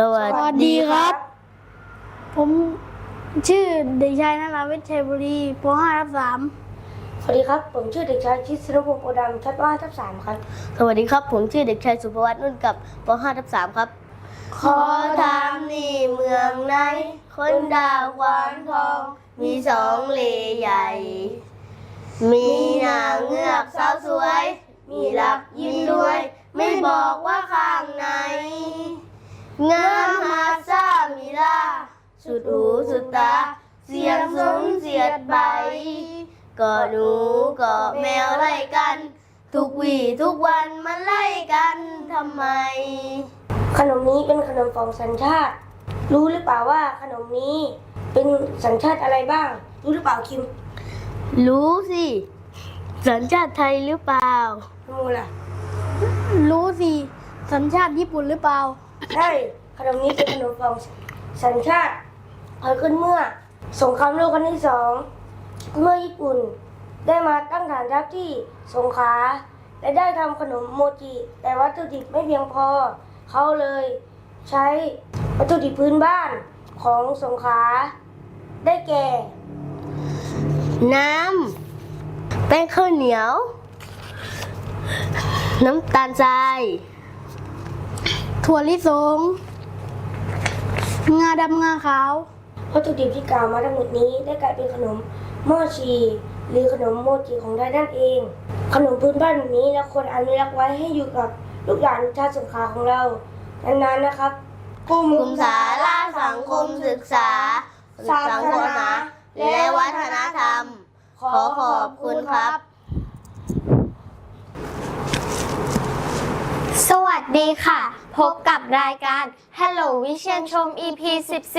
สวัสสวัสดีดีครับ ผมชื่อเด็กชายนาราเวชชัยบุรีป .5 ทับสวัสดีครับ ผมชื่อเด็กชายชิสนุพงศ์โอดำชั้นว่าทับสามครับ สวัสดีครับ ผมชื่อเด็กชายสุภวัตนุ่นกับป .5 ทับ3ครับขอถามนี่เมืองไหน คนดาวหวานทอง มีสองเลใหญ่ มีนางเงือกสาวสวย มีหลับยิ้มด้วย ไม่บอกว่าข้างใน งามหาซามีลาสุดหูสุดตา เสียงสมเสียดใบก็หนูก็แมวไล่กัน ทุกวี่ทุกวันมันไล่กันทำไม ขนมนี้เป็นขนมของสัญชาติ รู้หรือเปล่าว่าขนมนี้เป็นสัญชาติอะไรบ้าง รู้หรือเปล่าคิม รู้สิ สัญชาติไทยหรือเปล่ามูล่ะ3รู้สิ สัญชาติญี่ปุ่นหรือเปล่า ใช่ขนมนี้เป็นขนมของสัญชาติเกิดขึ้นเมื่อสงครามโลกครั้งที่สองเมื่อญี่ปุ่นได้มาตั้งฐานทัพที่สงขลาและได้ทำขนมโมจิ แต่วัตถุดิบไม่เพียงพอ เขาเลยใช้วัตถุดิบพื้นบ้านของสงขลาได้แก่ น้ำแป้งข้าวเหนียว น้ำตาลทราย ถั่วลิสง งาดำงาขาว วัตถุดิบที่กล่าวมาทั้งหมดนี้ได้กลายเป็นขนมหม้อชี หรือขนมโมจิของไทยนั่นเอง ขนมพื้นบ้านแบบนี้เราควรอนุรักษ์ไว้ให้อยู่กับลูกหลานชาติสงขลาของเรานานๆนะครับกลุ่มกลุ่มสาระสังคมศึกษาสังคมนาและวัฒนธรรม ขอขอบคุณครับ สวัสดีค่ะ พบกับรายการ Hello Vision ชม EP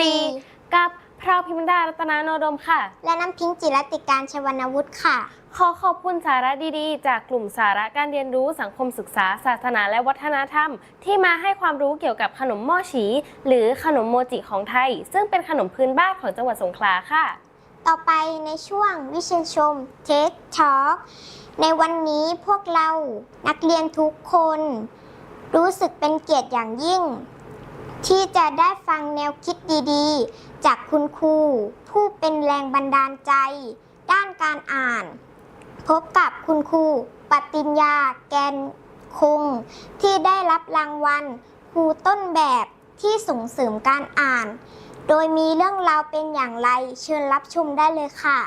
14 กับพราวพิมดารัตนาโนดมค่ะ และน้ำพิงค์จิรติการชวรรณวุฒิค่ะ ขอขอบคุณสาระดีๆ จากกลุ่มสาระการเรียนรู้สังคมศึกษา ศาสนาและวัฒนธรรม ที่มาให้ความรู้เกี่ยวกับขนมหม้อฉี หรือขนมโมจิของไทย ซึ่งเป็นขนมพื้นบ้านของจังหวัดสงขลาค่ะ ต่อไปในช่วงวิเชียนชม Take Talk ในวันนี้พวกเรานักเรียนทุกคน รู้สึกเป็นเกียรติอย่างยิ่ง ที่จะได้ฟังแนวคิดดีๆ จากคุณครู ผู้เป็นแรงบันดาลใจ ด้านการอ่าน พบกับคุณครูปฏิญญาแกนคง ที่ได้รับรางวัลครูต้นแบบที่ส่งเสริมการอ่าน โดยมีเรื่องราวเป็นอย่างไรเชิญรับชมได้เลยค่ะ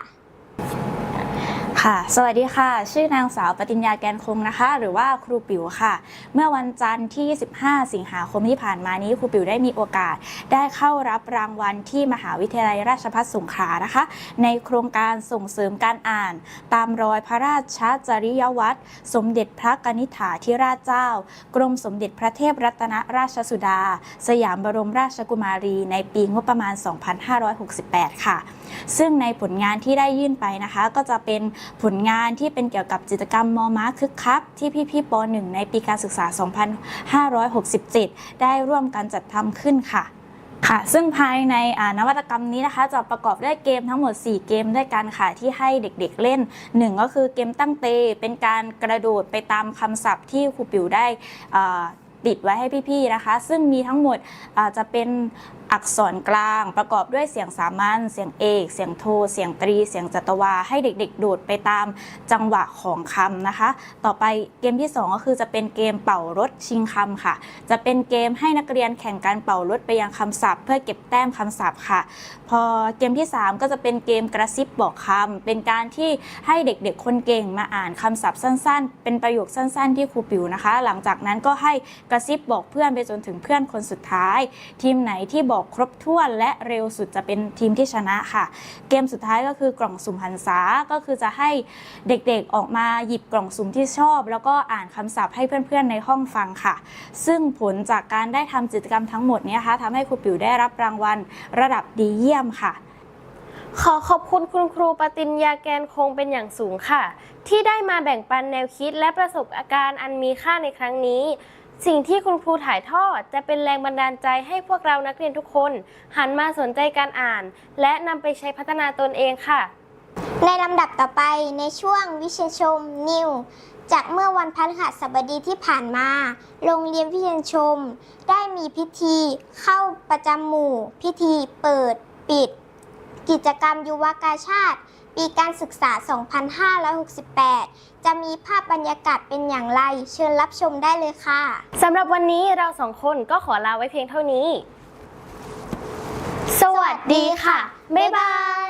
ค่ะ สวัสดีค่ะ ชื่อนางสาวปฏิญญาแกนคงนะคะ หรือว่าครูปิ๋วค่ะ เมื่อวันจันทร์ที่25สิงหาคมที่ผ่านมานี้ครูปิ๋วได้มีโอกาส ได้เข้ารับรางวัลที่มหาวิทยาลัยราชภัฏสงขลานะคะ ในโครงการส่งเสริมการอ่าน ตามรอยพระราชจริยวัตรสมเด็จพระกนิษฐาธิราชเจ้า กรมสมเด็จพระเทพรัตนราชสุดา สยามบรมราชกุมารี ในปีงบประมาณ 2568 ค่ะ ซึ่งในผลงานที่ได้ยื่นไปนะคะ ก็จะเป็นผลงานที่เป็นเกี่ยวกับจิตกรรมมอม้าคึกคักที่พี่ๆป .1 ในปีการศึกษา 2567 ได้ร่วมกันจัดทำขึ้นค่ะค่ะ ซึ่งภายในนวัตกรรมนี้นะคะ จะประกอบด้วยเกมทั้งหมด 4 เกมด้วยกันค่ะ ที่ให้เด็กๆเล่น 1 ก็คือเกมตั้งเต เป็นการกระโดดไปตามคำศัพท์ที่ครูปิ๋วได้ติดไว้ให้พี่ๆนะคะ ซึ่งมีทั้งหมดจะเป็น อักษรกลางประกอบด้วยเสียงสามัญ เสียงเอก เสียงโท เสียงตรี เสียงจัตวา ให้เด็กๆ โดดไปตามจังหวะของคำนะคะ ต่อไปเกมที่ 2 ก็คือจะเป็นเกมเป่ารถชิงคำค่ะ จะเป็นเกมให้นักเรียนแข่งการเป่ารถไปยังคำศัพท์ เพื่อเก็บแต้มคำศัพท์ค่ะ พอเกมที่ 3 ก็จะเป็นเกมกระซิบบอกคำเป็นการที่ให้เด็กๆ คนเก่งมาอ่านคำศัพท์สั้น ๆ เป็นประโยคสั้น ๆ ที่ครูปิวนะคะ หลังจากนั้นก็ให้กระซิบบอกเพื่อนไปจนถึงเพื่อนคนสุดท้าย ทีมไหนที่บอกครบถ้วนและเร็วสุดจะเป็นทีมที่ชนะค่ะ เกมสุดท้ายก็คือกล่องสุ่มหันษาก็คือจะให้เด็กๆออกมาหยิบกล่องสุ่มที่ชอบ แล้วก็อ่านคำศัพท์ให้เพื่อนๆในห้องฟังค่ะ ซึ่งผลจากการได้ทำกิจกรรมทั้งหมดนี้คะทำให้ครูปิ๋วได้รับรางวัลระดับดีเยี่ยมค่ะขอขอบคุณคุณครูปฏิญญาแกนคงเป็นอย่างสูงค่ะ ที่ได้มาแบ่งปันแนวคิดและประสบการณ์อันมีค่าในครั้งนี้ สิ่งที่คุณครูถ่ายทอดจะเป็นแรงบันดาลใจให้พวกเรานักเรียนทุกคน หันมาสนใจการอ่าน และนำไปใช้พัฒนาตนเองค่ะ ในลำดับต่อไปในช่วงวิเชียนชมนิวจากเมื่อวันพฤหัสบดีที่ผ่านมา โรงเรียนวิเชียนชม ได้มีพิธีเข้าประจำหมู่ พิธีเปิดปิด กิจกรรมยุวกาชาติีการศึกษา 2568 จะมีภาพบรรยากาศเป็นอย่างไร เชิญรับชมได้เลยค่ะสำหรับวันนี้เราสองคนก็ขอลาไว้เพียงเท่านี้ สวัสดีค่ะ บ๊ายบาย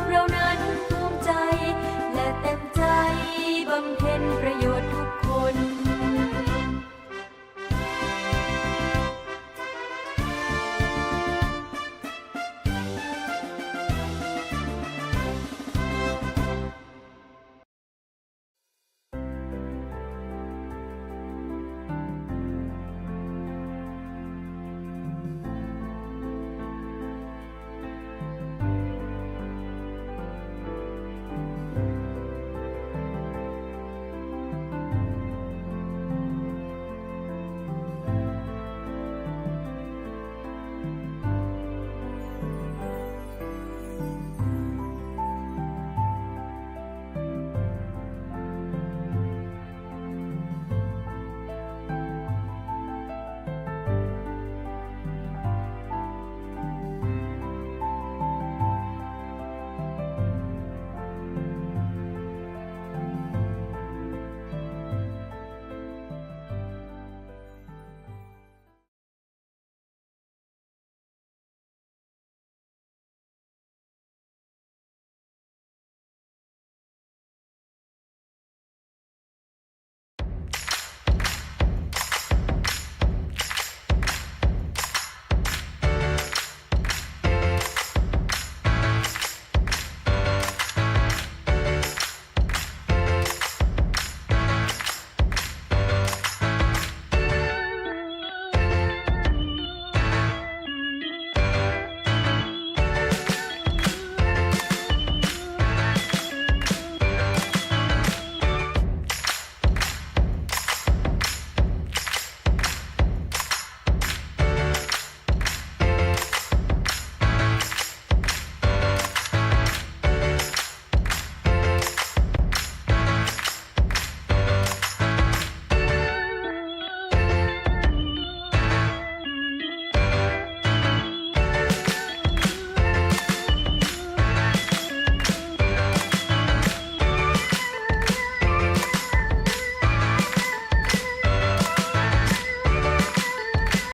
pra